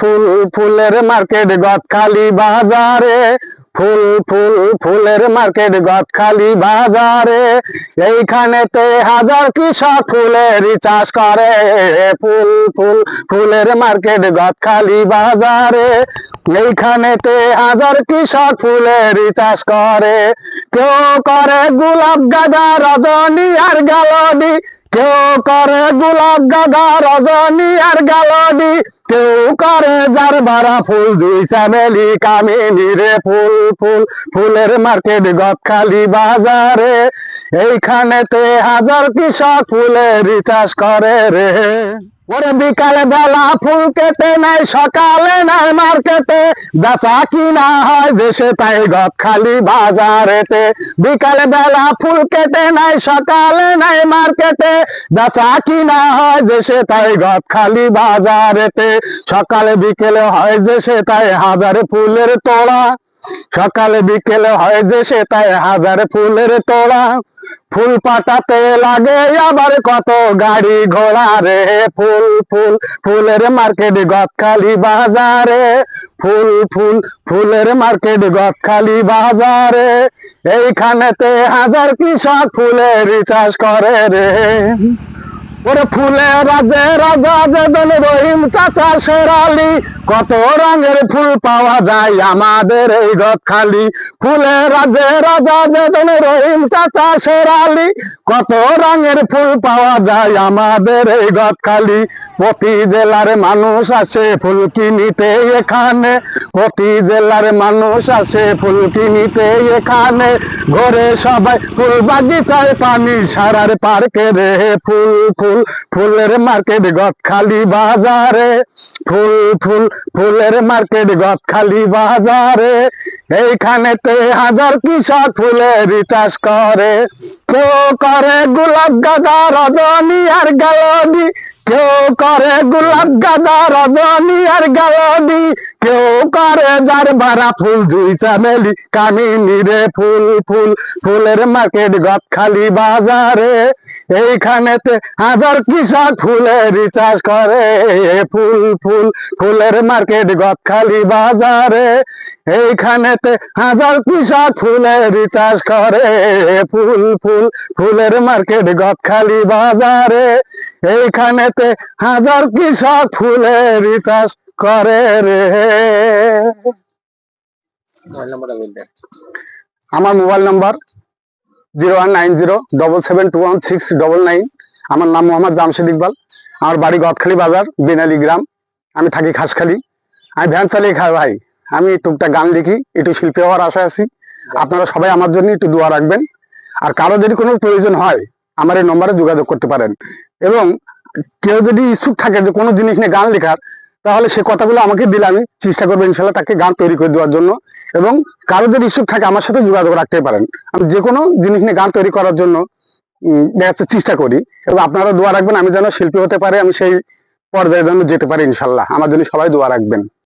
ফুল, ফুলের মার্কেট গদখালি বাজারে। ফুল ফুল, ফুলের মার্কেট গদখালি বাজারে। এইখানেতে হাজার কৃষক ফুলের চাষ করে। ফুল ফুল, ফুলের মার্কেট গদখালি বাজারে। এইখানেতে হাজার কৃষক ফুলের চাষ করে। কেউ করে গোলাপ গাঁদা, রজনী আর গালডি কেউ করে গোলাপ গাদা রজনী আর গালডি কেউ করে যার বারা ফুল, দুই শ্যামেলি কামিনী রে ফুল ফুল, ফুলের মার্কেট গতখালি বাজারে। এইখানেতে হাজার কৃষক ফুলের চাষ করে রে। ওরে বিকালে বেলা ফুল কেটে নাই সকালে নাই মার্কেটে। বেচা কিনা হয় দেশে তাই গদখালি বাজারেতে। বিকালে বেলা ফুল কেটে নাই সকালে নাই মার্কেটে। বেচা কিনা হয় দেশে তাই গদখালি বাজারেতে। সকালে বিকেলে হয় দেশে তাই হাজার ফুলের তোড়া। সকালে বিকেলে হয় যে সে তাই হাজার ফুলের তোড়া। ফুল পাতাতে লাগে আবার কত গাড়ি ঘোড়া রে। ফুল ফুল, ফুলের মার্কেট গদখালি বাজারে। ফুল ফুল, ফুলের মার্কেট গদখালি বাজারে। এইখানেতে হাজার কৃষক ফুলের চাষ করে রে। ওরে ফুলে রাজে রাজা যেদিন রহিম চাচা শেরালি। কত রঙের ফুল পাওয়া যায় আমাদের এই গদখালি ফুলে রাজে রাজা যেদিন রহিম চাচা শেরালি। কত রঙের ফুল পাওয়া যায় আমাদের এই গদখালি প্রতি জেলার মানুষ আসে ফুল কিনিতে এখানে। প্রতি জেলার মানুষ আসে ফুল কিনিতে এখানে। ঘরে সবাই ফুল বাগিচায় পানি সারার পার্কে রে। ফুল ফুল, ফুলের মার্কেট গদখালি বাজারে। ফুল ফুল, ফুলের মার্কেট গদখালি বাজারে। এইখানেতে হাজার কৃষক ফুলের চাষ করে। কেউ করে গোলাপ গাঁদা, রজনী আর কেউ করে গোলাপ গাদা রজনী আর গালদি। কেউ করে যার বারা ফুল জুই চামেলি কামিনী রে, ফুল ফুল, ফুলের মার্কেট গদখালি বাজারে। এইখানেতে হাজার কৃষক ফুলের চাষ করে ফুল ফুল, ফুলের মার্কেট গদখালি বাজারে। এইখানেতে হাজার কৃষক ফুলের চাষ করে ফুল ফুল, ফুলের মার্কেট গদখালি বাজারে। এইখানেতে হাজার কৃষক ফুলের চাষ করে রে। আমার mobile number zero one nine zero double seven two one six double nine. আমার নাম মোহাম্মদ জামশেদ ইকবাল। আমার বাড়ি গদখালি বাজার বেনালি গ্রাম। আমি থাকি খাসখালি। আমি ভ্যান চালিয়ে খাই ভাই। আমি টুকটাক গান লিখি একটু শিল্পী হওয়ার আশা আছি। আপনারা সবাই আমার জন্য একটু দোয়া রাখবেন। আর কারও যদি কোনো প্রয়োজন হয় আমার এই নম্বরে যোগাযোগ করতে পারেন। এবং কেউ যদি ইচ্ছুক থাকে যে কোনো জিনিস নিয়ে গান লেখার তাহলে সে কথাগুলো আমাকে দিলে আমি চেষ্টা করব ইনশাল্লাহ তাকে গান তৈরি করে দেওয়ার জন্য এবং কারোদের ইচ্ছুক থাকে আমার সাথে যোগাযোগ রাখতে পারেন। আমি যে কোনো জিনিস নিয়ে গান তৈরি করার জন্য উম, চেষ্টা করি। এবং আপনারা দোয়া রাখবেন আমি যেন শিল্পী হতে পারে আমি সেই পর্যায়ে যেন যেতে পারি ইনশাল্লাহ। আমার জন্য সবাই দোয়া রাখবেন।